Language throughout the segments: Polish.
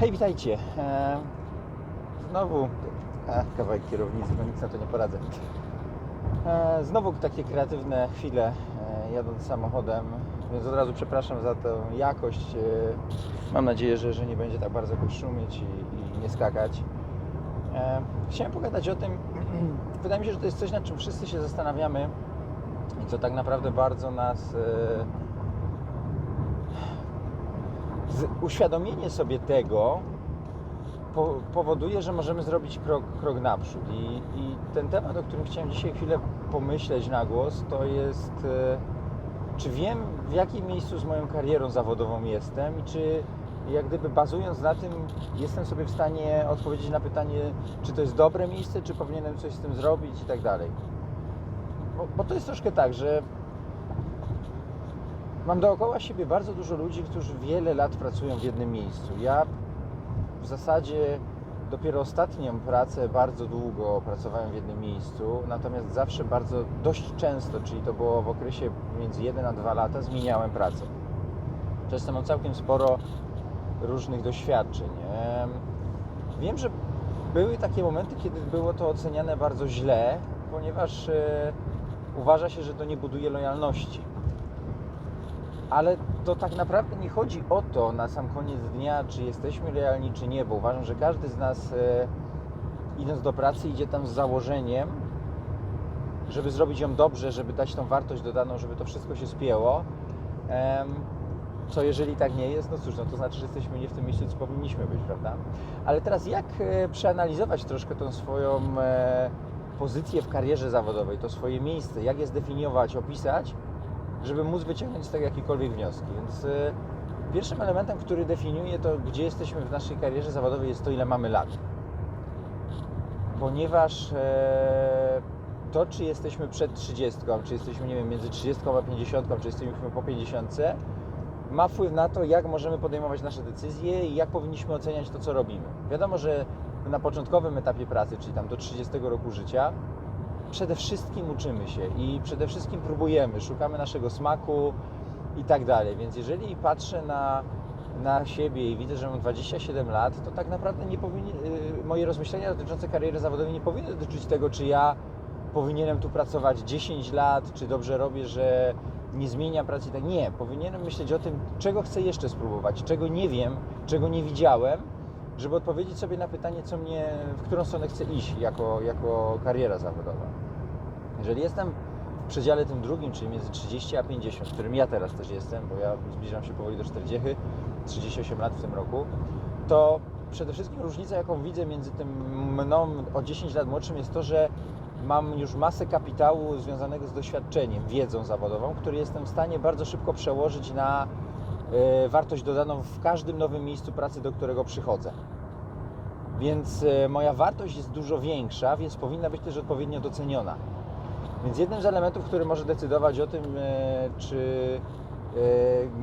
Hej, witajcie. E, Znowu kawałek kierownicy, no nic na to nie poradzę. E, Znowu takie kreatywne chwile e, jadąc samochodem, więc od razu przepraszam za tę jakość. Mam nadzieję, że, że nie będzie tak bardzo szumieć i, i nie skakać. Chciałem pogadać o tym, wydaje mi się, że to jest coś, nad czym wszyscy się zastanawiamy i co tak naprawdę bardzo nas uświadomienie sobie tego po, powoduje, że możemy zrobić krok, krok naprzód. I, I ten temat, o którym chciałem dzisiaj chwilę pomyśleć na głos, to jest e, czy wiem w jakim miejscu z moją karierą zawodową jestem i czy jak gdyby bazując na tym jestem sobie w stanie odpowiedzieć na pytanie, czy to jest dobre miejsce, czy powinienem coś z tym zrobić i tak dalej. Bo, bo to jest troszkę tak, że Mam dookoła siebie bardzo dużo ludzi, którzy wiele lat pracują w jednym miejscu. Ja w zasadzie dopiero ostatnią pracę bardzo długo pracowałem w jednym miejscu, natomiast zawsze bardzo dość często, czyli to było w okresie między 1 a 2 lata, zmieniałem pracę. Często mam całkiem sporo różnych doświadczeń. Em, Wiem, że były takie momenty, kiedy było to oceniane bardzo źle, ponieważ e, uważa się, że to nie buduje lojalności ale to tak naprawdę nie chodzi o to na sam koniec dnia, czy jesteśmy lojalni, czy nie, bo uważam, że każdy z nas e, idąc do pracy idzie tam z założeniem, żeby zrobić ją dobrze, żeby dać tą wartość dodaną, żeby to wszystko się spięło. Co jeżeli tak nie jest, no cóż, no to znaczy, że jesteśmy nie w tym miejscu, co powinniśmy być, prawda? Ale teraz jak e, przeanalizować troszkę tą swoją e, pozycję w karierze zawodowej, to swoje miejsce, jak je zdefiniować, opisać, żeby móc wyciągnąć z tego jakiekolwiek wnioski. Więc y, pierwszym elementem, który definiuje to, gdzie jesteśmy w naszej karierze zawodowej, jest to, ile mamy lat. Ponieważ e, to, czy jesteśmy przed 30, czy jesteśmy, nie wiem, między 30 a 50, czy jesteśmy po 50, ma wpływ na to, jak możemy podejmować nasze decyzje i jak powinniśmy oceniać to, co robimy. Wiadomo, że na początkowym etapie pracy, czyli tam do 30 roku życia, przede wszystkim uczymy się i przede wszystkim próbujemy, szukamy naszego smaku i tak dalej. Więc jeżeli patrzę na, na siebie i widzę, że mam 27 lat, to tak naprawdę nie powinien, y, moje rozmyślenia dotyczące kariery zawodowej nie powinny dotyczyć tego, czy ja powinienem tu pracować 10 lat, czy dobrze robię, że nie zmieniam pracy. Tak nie, powinienem myśleć o tym, czego chcę jeszcze spróbować, czego nie wiem, czego nie widziałem, żeby odpowiedzieć sobie na pytanie, co mnie, w którą stronę chcę iść jako, jako kariera zawodowa. Jeżeli jestem w przedziale tym drugim, czyli między 30 a 50, w którym ja teraz też jestem, bo ja zbliżam się powoli do 40, 38 lat w tym roku, to przede wszystkim różnica, jaką widzę między tym mną o 10 lat młodszym jest to, że mam już masę kapitału związanego z doświadczeniem, wiedzą zawodową, który jestem w stanie bardzo szybko przełożyć na wartość dodaną w każdym nowym miejscu pracy, do którego przychodzę. Więc e, moja wartość jest dużo większa, więc powinna być też odpowiednio doceniona. Więc jednym z elementów, który może decydować o tym, e, czy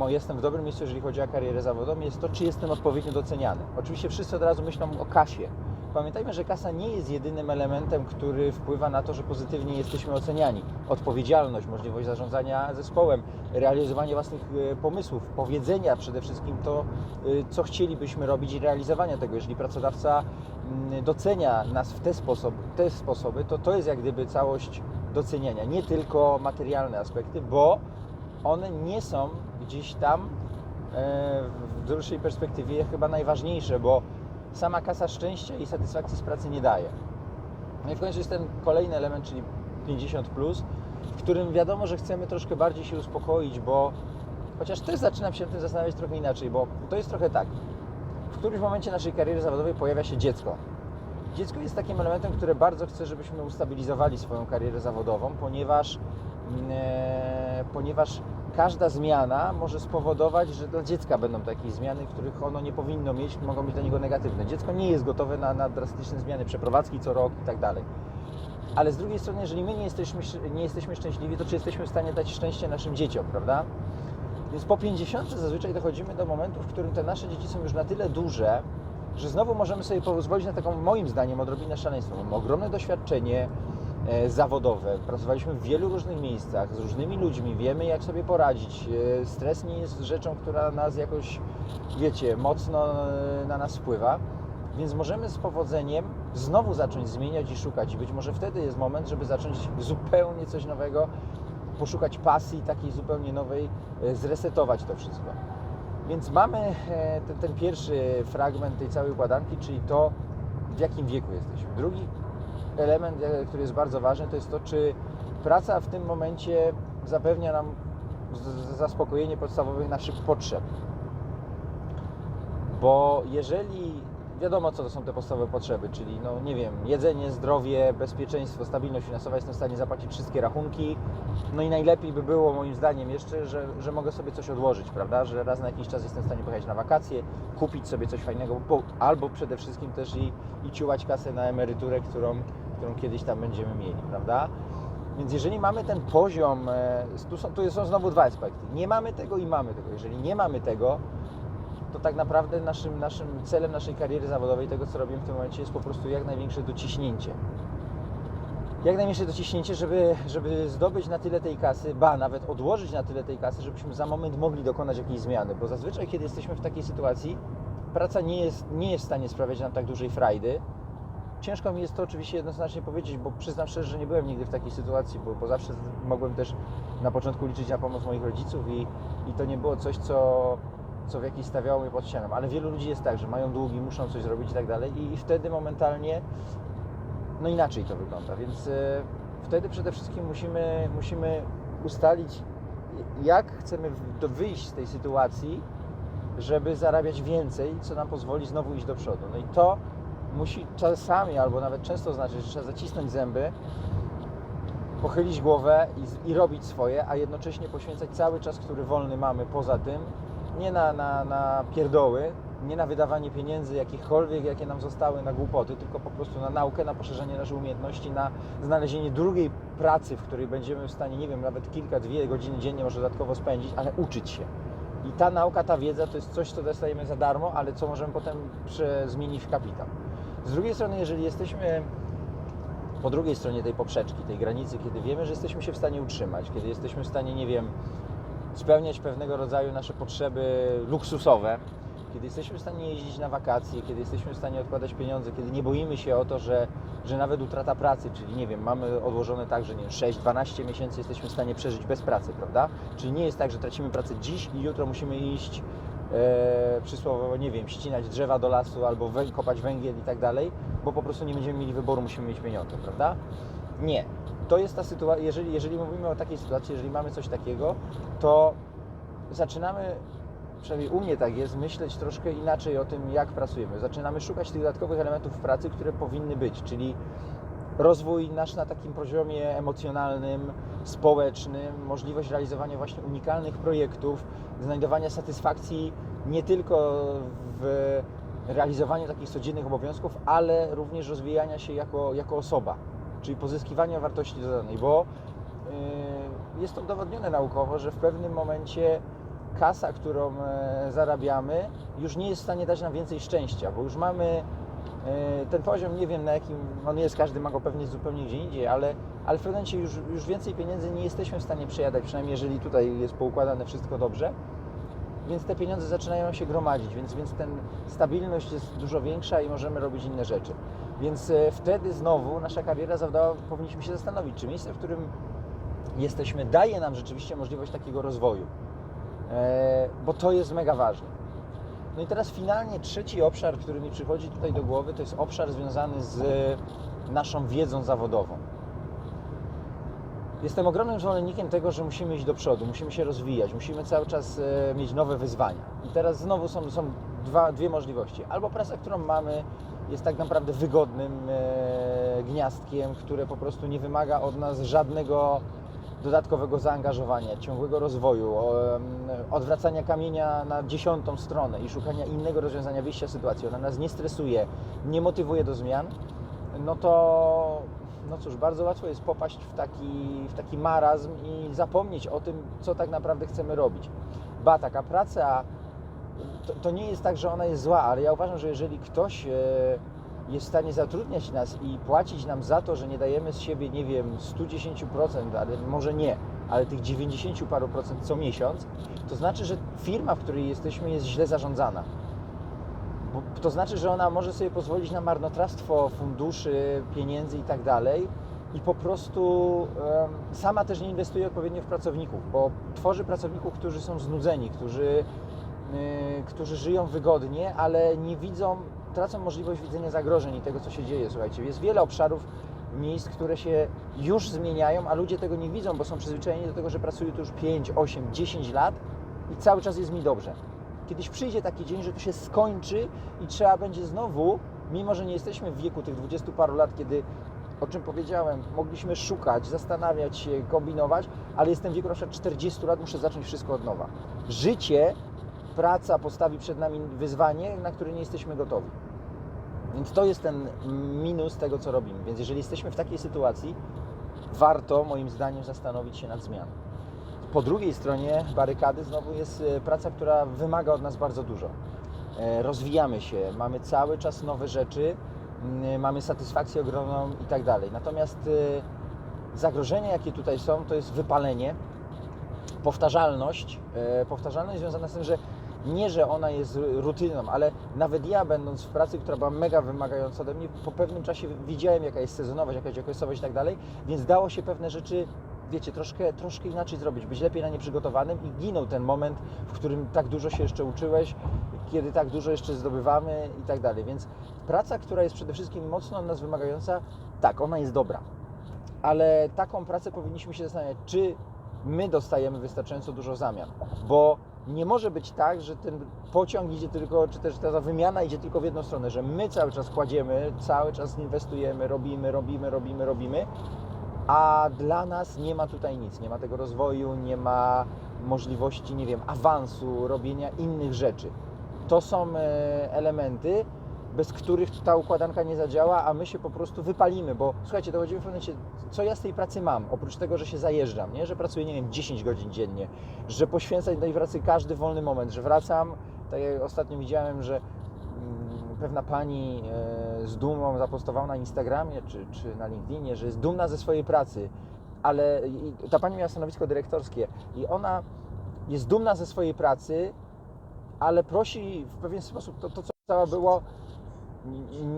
e, jestem w dobrym miejscu, jeżeli chodzi o karierę zawodową, jest to, czy jestem odpowiednio doceniany. Oczywiście wszyscy od razu myślą o kasie. Pamiętajmy, że kasa nie jest jedynym elementem, który wpływa na to, że pozytywnie jesteśmy oceniani. Odpowiedzialność, możliwość zarządzania zespołem, realizowanie własnych e, pomysłów, powiedzenia przede wszystkim to, e, co chcielibyśmy robić i realizowania tego. Jeżeli pracodawca mm, docenia nas w te, sposób, te sposoby, to to jest jak gdyby całość doceniania, nie tylko materialne aspekty, bo one nie są gdzieś tam e, w dłuższej perspektywie chyba najważniejsze, bo sama kasa szczęścia i satysfakcji z pracy nie daje. No i w końcu jest ten kolejny element, czyli 50, plus, w którym wiadomo, że chcemy troszkę bardziej się uspokoić, bo chociaż też zaczynam się tym zastanawiać trochę inaczej, bo to jest trochę tak. W którymś momencie naszej kariery zawodowej pojawia się dziecko. Dziecko jest takim elementem, które bardzo chcę, żebyśmy ustabilizowali swoją karierę zawodową, ponieważ, mm, e, ponieważ każda zmiana może spowodować, że dla dziecka będą takie zmiany, których ono nie powinno mieć, mogą być dla niego negatywne. Dziecko nie jest gotowe na, na drastyczne zmiany, przeprowadzki co rok i tak dalej. Ale z drugiej strony, jeżeli my nie jesteśmy, nie jesteśmy szczęśliwi, to czy jesteśmy w stanie dać szczęście naszym dzieciom, prawda? Więc po 50 zazwyczaj dochodzimy do momentu, w którym te nasze dzieci są już na tyle duże, że znowu możemy sobie pozwolić na taką, moim zdaniem, odrobinę szaleństwa. Mamy ogromne doświadczenie zawodowe, pracowaliśmy w wielu różnych miejscach, z różnymi ludźmi, wiemy jak sobie poradzić. E, stres nie jest rzeczą, która nas jakoś wiecie, mocno e, na nas wpływa. Więc możemy z powodzeniem znowu zacząć zmieniać i szukać. I być może wtedy jest moment, żeby zacząć zupełnie coś nowego, poszukać pasji takiej zupełnie nowej, e, zresetować to wszystko. Więc mamy e, ten, ten pierwszy fragment tej całej układanki, czyli to, w jakim wieku jesteśmy. Drugi element, e, który jest bardzo ważny, to jest to, czy praca w tym momencie zapewnia nam zaspokojenie podstawowych naszych potrzeb. Bo jeżeli wiadomo, co to są te podstawowe potrzeby, czyli no nie wiem, jedzenie, zdrowie, bezpieczeństwo, stabilność finansowa, jestem w stanie zapłacić wszystkie rachunki. No i najlepiej by było moim zdaniem jeszcze, że, że mogę sobie coś odłożyć, prawda? Że raz na jakiś czas jestem w stanie pojechać na wakacje, kupić sobie coś fajnego, bo, albo przede wszystkim też i, i ciułać kasę na emeryturę, którą, którą kiedyś tam będziemy mieli, prawda? Więc jeżeli mamy ten poziom, e, tu są, tu są znowu dwa aspekty. Nie mamy tego i mamy tego. Jeżeli nie mamy tego, to tak naprawdę naszym, naszym celem naszej kariery zawodowej, tego co robimy w tym momencie, jest po prostu jak największe dociśnięcie. Jak największe dociśnięcie, żeby, żeby zdobyć na tyle tej kasy, ba, nawet odłożyć na tyle tej kasy, żebyśmy za moment mogli dokonać jakiejś zmiany. Bo zazwyczaj, kiedy jesteśmy w takiej sytuacji, praca nie jest, nie jest w stanie sprawiać nam tak dużej frajdy. Ciężko mi jest to oczywiście jednoznacznie powiedzieć, bo przyznam szczerze, że nie byłem nigdy w takiej sytuacji, bo, bo zawsze mogłem też na początku liczyć na pomoc moich rodziców i, i to nie było coś, co, co w jakiś stawiało mnie pod ścianą. Ale wielu ludzi jest tak, że mają długi, muszą coś zrobić i tak dalej i, i wtedy momentalnie no inaczej to wygląda, więc e, wtedy przede wszystkim musimy, musimy ustalić, jak chcemy wyjść z tej sytuacji, żeby zarabiać więcej, co nam pozwoli znowu iść do przodu. No i to musi czasami, albo nawet często znaczyć, że trzeba zacisnąć zęby, pochylić głowę i, i robić swoje, a jednocześnie poświęcać cały czas, który wolny mamy poza tym, nie na, na, na pierdoły, nie na wydawanie pieniędzy jakichkolwiek, jakie nam zostały na głupoty, tylko po prostu na naukę, na poszerzenie naszych umiejętności, na znalezienie drugiej pracy, w której będziemy w stanie, nie wiem, nawet kilka, dwie godziny dziennie może dodatkowo spędzić, ale uczyć się. I ta nauka, ta wiedza to jest coś, co dostajemy za darmo, ale co możemy potem zmienić w kapitał. Z drugiej strony, jeżeli jesteśmy po drugiej stronie tej poprzeczki, tej granicy, kiedy wiemy, że jesteśmy się w stanie utrzymać, kiedy jesteśmy w stanie, nie wiem, spełniać pewnego rodzaju nasze potrzeby luksusowe, kiedy jesteśmy w stanie jeździć na wakacje, kiedy jesteśmy w stanie odkładać pieniądze, kiedy nie boimy się o to, że, że nawet utrata pracy, czyli nie wiem, mamy odłożone tak, że nie wiem, 6-12 miesięcy jesteśmy w stanie przeżyć bez pracy, prawda? Czyli nie jest tak, że tracimy pracę dziś i jutro musimy iść e, nie wiem, ścinać drzewa do lasu albo wę- kopać węgiel i tak dalej, bo po prostu nie będziemy mieli wyboru, musimy mieć pieniądze, prawda? Nie. To jest ta sytuacja, jeżeli, jeżeli mówimy o takiej sytuacji, jeżeli mamy coś takiego, to zaczynamy, przynajmniej u mnie tak jest, myśleć troszkę inaczej o tym, jak pracujemy. Zaczynamy szukać tych dodatkowych elementów w pracy, które powinny być, czyli rozwój nasz na takim poziomie emocjonalnym, społecznym, możliwość realizowania właśnie unikalnych projektów, znajdowania satysfakcji nie tylko w realizowaniu takich codziennych obowiązków, ale również rozwijania się jako, jako osoba, czyli pozyskiwania wartości dodanej, bo yy, jest to udowodnione naukowo, że w pewnym momencie kasa, którą e, zarabiamy, już nie jest w stanie dać nam więcej szczęścia, bo już mamy ten poziom, nie wiem na jakim on jest, każdy ma go pewnie zupełnie gdzie indziej, ale, ale w pewnym momencie już, już więcej pieniędzy nie jesteśmy w stanie przejadać, przynajmniej jeżeli tutaj jest poukładane wszystko dobrze, więc te pieniądze zaczynają się gromadzić, więc, więc ten stabilność jest dużo większa i możemy robić inne rzeczy. Więc e, wtedy znowu nasza kariera zawodowa powinniśmy się zastanowić, czy miejsce, w którym jesteśmy, daje nam rzeczywiście możliwość takiego rozwoju, e, bo to jest mega ważne. No i teraz finalnie trzeci obszar, który mi przychodzi tutaj do głowy, to jest obszar związany z naszą wiedzą zawodową. Jestem ogromnym zwolennikiem tego, że musimy iść do przodu, musimy się rozwijać, musimy cały czas e, mieć nowe wyzwania. I teraz znowu są, są dwa, dwie możliwości. Albo praca, którą mamy, jest tak naprawdę wygodnym e, gniazdkiem, które po prostu nie wymaga od nas żadnego dodatkowego zaangażowania, ciągłego rozwoju, odwracania kamienia na dziesiątą stronę i szukania innego rozwiązania wyjścia sytuacji. Ona nas nie stresuje, nie motywuje do zmian, no to no cóż, bardzo łatwo jest popaść w taki, w taki marazm i zapomnieć o tym, co tak naprawdę chcemy robić. Ba, taka praca to, to nie jest tak, że ona jest zła, ale ja uważam, że jeżeli ktoś e, jest w stanie zatrudniać nas i płacić nam za to, że nie dajemy z siebie, nie wiem, 110%, ale może nie, ale tych 90 paru procent co miesiąc, to znaczy, że firma, w której jesteśmy jest źle zarządzana. Bo to znaczy, że ona może sobie pozwolić na marnotrawstwo funduszy, pieniędzy i tak dalej i po prostu sama też nie inwestuje odpowiednio w pracowników, bo tworzy pracowników, którzy są znudzeni, którzy, y, którzy żyją wygodnie, ale nie widzą, tracą możliwość widzenia zagrożeń i tego, co się dzieje. Słuchajcie, jest wiele obszarów, miejsc, które się już zmieniają, a ludzie tego nie widzą, bo są przyzwyczajeni do tego, że pracują tu już 5, 8, 10 lat i cały czas jest mi dobrze. Kiedyś przyjdzie taki dzień, że to się skończy i trzeba będzie znowu, mimo że nie jesteśmy w wieku tych 20 paru lat, kiedy o czym powiedziałem, mogliśmy szukać, zastanawiać się, kombinować, ale jestem w wieku na przykład 40 lat, muszę zacząć wszystko od nowa. Życie, praca postawi przed nami wyzwanie, na które nie jesteśmy gotowi. Więc to jest ten minus tego, co robimy. Więc jeżeli jesteśmy w takiej sytuacji, warto moim zdaniem zastanowić się nad zmianą. Po drugiej stronie barykady znowu jest e, praca, która wymaga od nas bardzo dużo. E, Rozwijamy się, mamy cały czas nowe rzeczy, mamy satysfakcję ogromną i tak dalej. Natomiast e, zagrożenia, jakie tutaj są, to jest wypalenie, powtarzalność. Powtarzalność związana z tym, że nie, że ona jest rutyną, ale nawet ja, będąc w pracy, która była mega wymagająca ode mnie, po pewnym czasie widziałem, jaka jest sezonowość, jaka jest okresowość i tak dalej, więc dało się pewne rzeczy, wiecie, troszkę, troszkę inaczej zrobić, być lepiej na nie przygotowanym i ginął ten moment, w którym tak dużo się jeszcze uczyłeś, kiedy tak dużo jeszcze zdobywamy i tak dalej. Więc praca, która jest przede wszystkim mocno od nas wymagająca, tak, ona jest dobra, ale taką pracę powinniśmy się zastanawiać, czy my dostajemy wystarczająco dużo zamian, bo nie może być tak, że ten pociąg idzie tylko, czy też ta wymiana idzie tylko w jedną stronę, że my cały czas kładziemy, cały czas inwestujemy, robimy, robimy, robimy, robimy, a dla nas nie ma tutaj nic, nie ma tego rozwoju, nie ma możliwości, nie wiem, awansu, robienia innych rzeczy. To są e, elementy, bez których ta układanka nie zadziała, a my się po prostu wypalimy, bo słuchajcie, dochodzimy w pewnym momencie, co ja z tej pracy mam, oprócz tego, że się zajeżdżam, nie? że pracuję, nie wiem, 10 godzin dziennie, że poświęcam tej pracy każdy wolny moment, że wracam, tak jak ostatnio widziałem, że mm, pewna pani e, z dumą zapostowała na Instagramie czy, czy na LinkedInie, że jest dumna ze swojej pracy, ale ta pani miała stanowisko dyrektorskie i ona jest dumna ze swojej pracy, ale prosi w pewien sposób, to, to co cała było,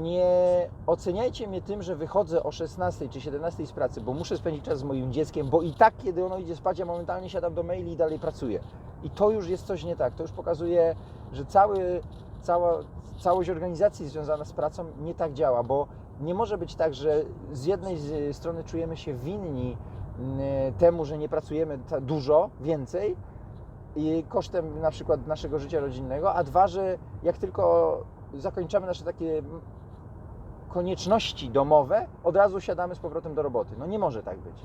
nie oceniajcie mnie tym, że wychodzę o 16 czy 17 z pracy, bo muszę spędzić czas z moim dzieckiem, bo i tak, kiedy ono idzie spać, ja momentalnie siadam do maili i dalej pracuję. I to już jest coś nie tak. To już pokazuje, że cały, cała, całość organizacji związana z pracą nie tak działa, bo nie może być tak, że z jednej strony czujemy się winni mm, temu, że nie pracujemy dużo, więcej, i kosztem na przykład naszego życia rodzinnego, a dwa, że jak tylko zakończymy nasze takie konieczności domowe, od razu siadamy z powrotem do roboty. No nie może tak być.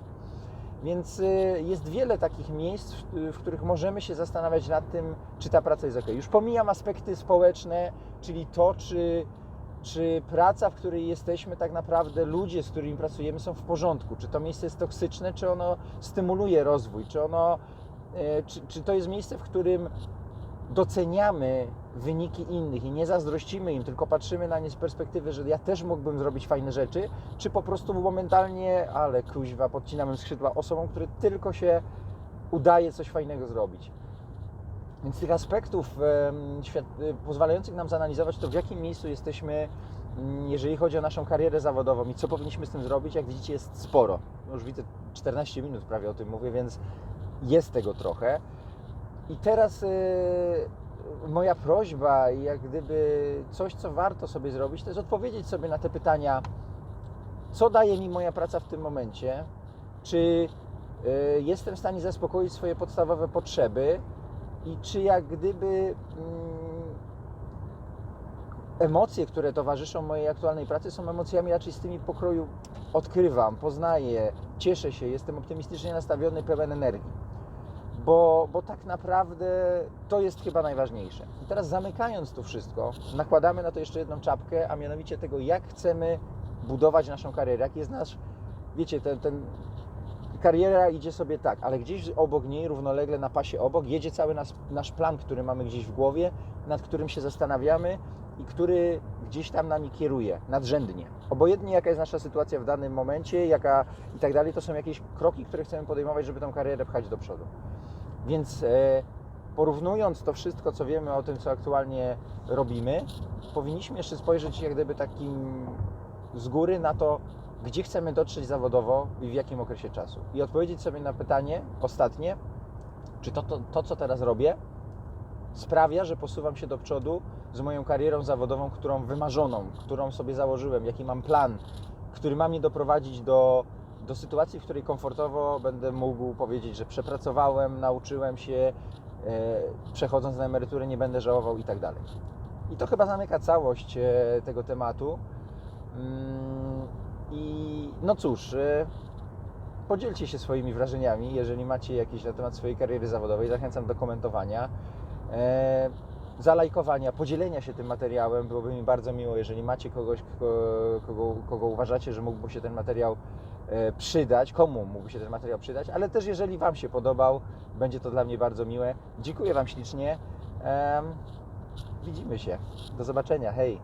Więc y, jest wiele takich miejsc, w, w których możemy się zastanawiać nad tym, czy ta praca jest ok. Już pomijam aspekty społeczne, czyli to, czy, czy praca, w której jesteśmy, tak naprawdę ludzie, z którymi pracujemy, są w porządku. Czy to miejsce jest toksyczne, czy ono stymuluje rozwój, czy ono E, czy, czy to jest miejsce, w którym doceniamy wyniki innych i nie zazdrościmy im, tylko patrzymy na nie z perspektywy, że ja też mógłbym zrobić fajne rzeczy, czy po prostu momentalnie, ale kuźwa, podcinamy skrzydła osobom, które tylko się udaje coś fajnego zrobić. Więc tych aspektów y, pozwalających nam zanalizować to, w jakim miejscu jesteśmy, mm, jeżeli chodzi o naszą karierę zawodową i co powinniśmy z tym zrobić, jak widzicie, jest sporo. Już widzę 14 minut prawie o tym mówię, więc jest tego trochę. I teraz y, moja prośba, jak gdyby coś, co warto sobie zrobić, to jest odpowiedzieć sobie na te pytania, co daje mi moja praca w tym momencie, czy y, jestem w stanie zaspokoić swoje podstawowe potrzeby? I czy jak gdyby mm, emocje, które towarzyszą mojej aktualnej pracy, są emocjami raczej z tymi pokroju odkrywam, poznaję, cieszę się, jestem optymistycznie nastawiony, pełen energii bo, bo tak naprawdę to jest chyba najważniejsze. I teraz zamykając to wszystko, nakładamy na to jeszcze jedną czapkę, a mianowicie tego, jak chcemy budować naszą karierę, jaki jest nasz, wiecie, ten, ten kariera idzie sobie tak, ale gdzieś obok niej, równolegle na pasie obok, jedzie cały nasz, nasz plan, który mamy gdzieś w głowie, nad którym się zastanawiamy i który gdzieś tam nami kieruje, nadrzędnie. Obojętnie jaka jest nasza sytuacja w danym momencie, jaka i tak dalej, to są jakieś kroki, które chcemy podejmować, żeby tą karierę pchać do przodu. Więc e, porównując to wszystko, co wiemy o tym, co aktualnie robimy, powinniśmy jeszcze spojrzeć jak gdyby takim z góry na to, gdzie chcemy dotrzeć zawodowo i w jakim okresie czasu. I odpowiedzieć sobie na pytanie ostatnie, czy to, to, to co teraz robię, sprawia, że posuwam się do przodu z moją karierą zawodową, którą wymarzoną, którą sobie założyłem, jaki mam plan, który ma mnie doprowadzić do, do sytuacji, w której komfortowo będę mógł powiedzieć, że przepracowałem, nauczyłem się, e, przechodząc na emeryturę nie będę żałował i tak dalej. I to chyba zamyka całość e, tego tematu. Mm, I no cóż, e, podzielcie się swoimi wrażeniami, jeżeli macie jakieś na temat swojej kariery zawodowej. Zachęcam do komentowania, zalajkowania, podzielenia się tym materiałem. Byłoby mi bardzo miło, jeżeli macie kogoś, kogo, kogo, uważacie, że mógłby się ten materiał przydać, komu mógłby się ten materiał przydać, ale też jeżeli Wam się podobał, będzie to dla mnie bardzo miłe. Dziękuję Wam ślicznie. Widzimy się. Do zobaczenia. Hej!